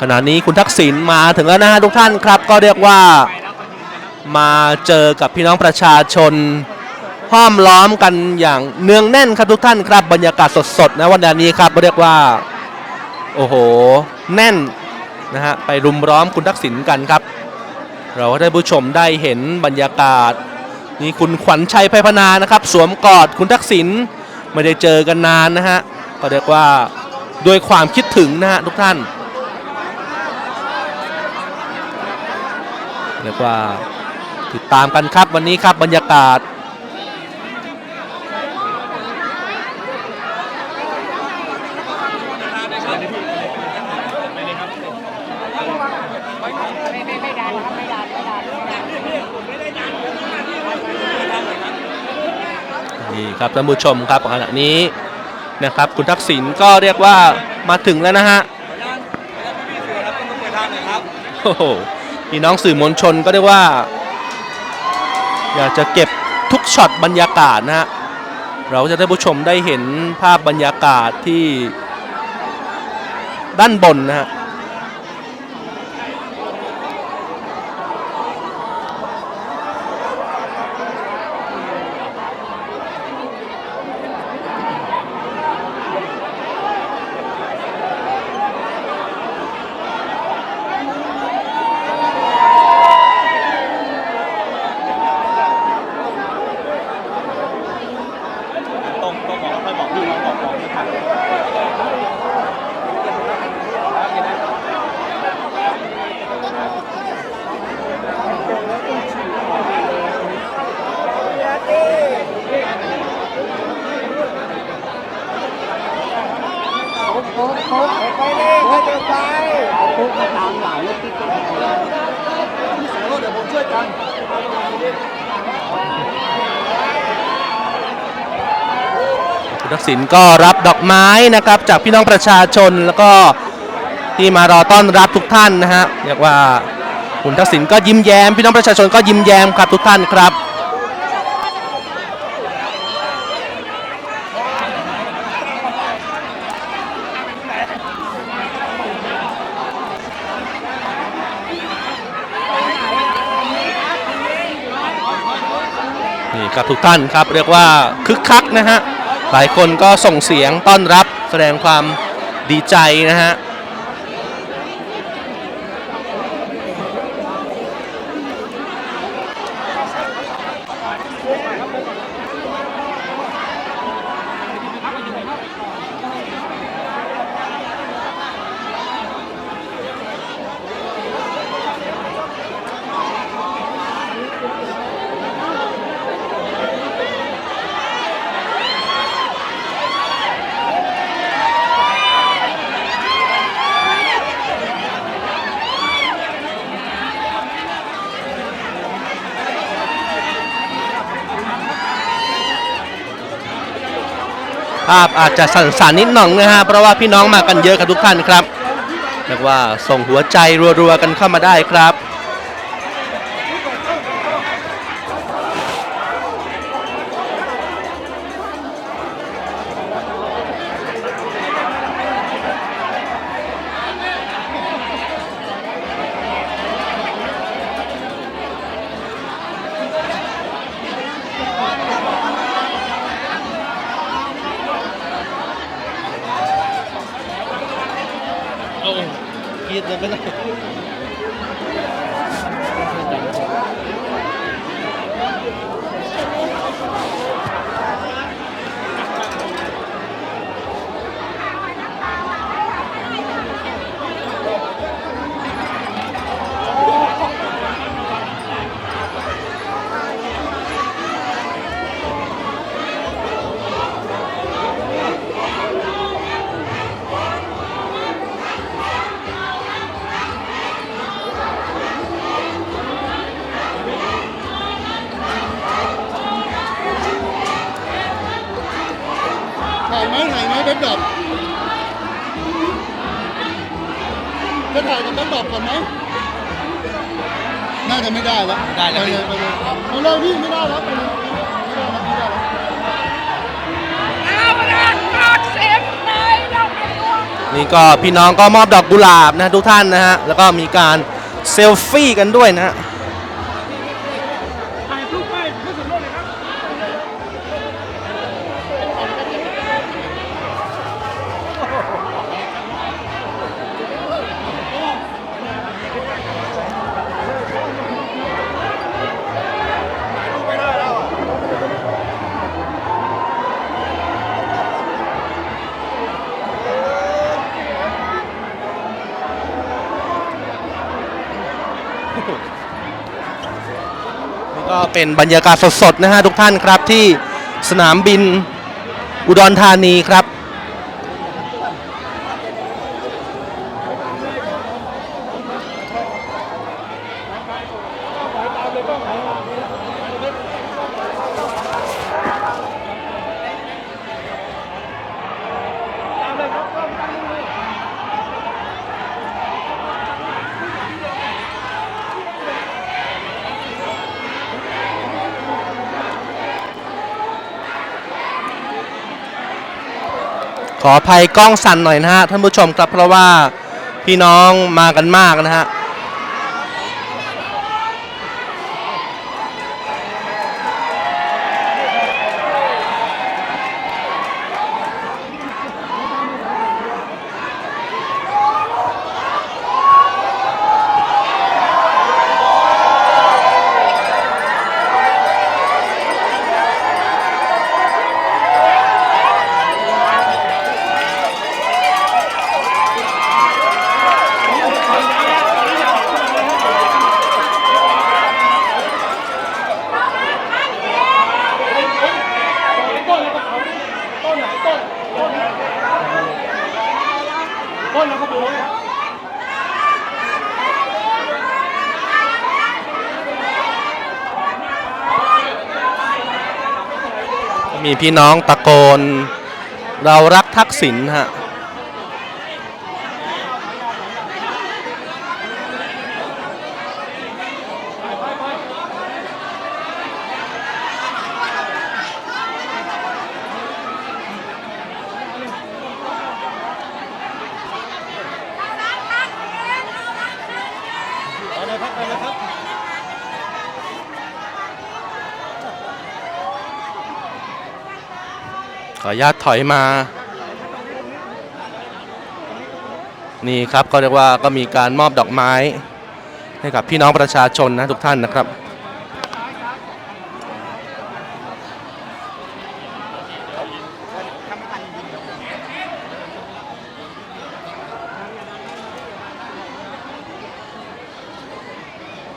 ขณะนี้คุณทักษิณมาถึงแล้วนะฮะทุกท่านครับ ก็เรียกว่ามาเจอกับพี่น้องประชาชนห้อมล้อมกันอย่างเนืองแน่นครับทุกท่านครับบรรยากาศสดๆนะวันนี้ครับเรียกว่าโอ้โหแน่นนะฮะไปรุมล้อมคุณทักษิณกันครับ เราก็ได้ผู้ชมได้เห็นบรรยากาศนี่คุณขวัญชัยไพพนานะครับ สวมกอดคุณทักษิณไม่ได้เจอกันนานนะฮะก็เรียกว่า ด้วยความคิดถึงนะฮะทุกท่านเรียกว่าติดตามกันครับวันนี้ครับบรรยากาศนี่ครับท่านผู้ชมครับขณะนี้ นะครับ คุณทักษิณก็เรียกว่ามาถึงแล้วนะฮะโอ้โหพี่น้องสื่อมวลชนก็เรียกว่า อยากจะเก็บทุกช็อตบรรยากาศนะฮะเราจะได้ผู้ชมได้เห็นภาพบรรยากาศที่ด้านบนนะฮะ ต้องต้องบอกค่อยบอกพี่น้องบอกบอกไม่ทันไปเลยเขาจะไปเอาปุ๊บมาตามหลังแล้วติ๊กเดี๋ยวผมช่วยกัน คุณ ทักษิณก็รับดอกไม้นะครับจากพี่น้องประชาชนแล้วก็ที่มารอต้อนรับทุกท่านนะฮะเรียกว่าคุณทักษิณก็ยิ้มแย้มพี่น้องประชาชนก็ยิ้มแย้มครับทุกท่านครับนี่ครับทุกท่านครับเรียกว่าคึกคักนะฮะ หลายคนก็ส่งเสียงต้อนรับแสดงความดีใจนะฮะ ภาพอาจจะสั่นสานนิดหน่องนะฮะเพราะว่าพี่น้องมากันเยอะครับทุกท่านครับเรียกว่าส่งหัวใจรัวๆกันเข้ามาได้ครับ โอ้กีดเลยไปเลยถ่ายไหมถ่ายไหมเบ็ดดอบ จะถ่ายกับเบ็ดดอบก่อนไหมน่าจะไม่ได้แล้วได้แล้ว ไปเลยไปเลยไปเลยพี่ไม่ได้แล้วไปเลยไม่ได้แล้วไม่ได้แล้วเอาละกอดเสียงไหนเราไม่ร่วงนี่ก็พี่น้องก็มอบดอกกุหลาบนะทุกท่านนะฮะ แล้วก็มีการเซลฟี่กันด้วยนะฮะ นี่ก็เป็นบรรยากาศสดๆนะฮะทุกท่านครับที่สนามบินอุดรธานีครับ ขออภัยกล้องสั่นหน่อยนะฮะท่านผู้ชมครับเพราะว่าพี่น้องมากันมากนะฮะ ต้นแล้วก็เอาต้นไหนต้นต้นไหนต้นแล้วก็ดูนะ มีพี่น้องตะโกน เรารักทักษิณฮะ ไปเลยครับไปเลยครับ ขออนุญาตถอยมา นี่ครับก็เรียกว่าก็มีการมอบดอกไม้ให้กับพี่น้องประชาชนนะทุกท่านนะครับ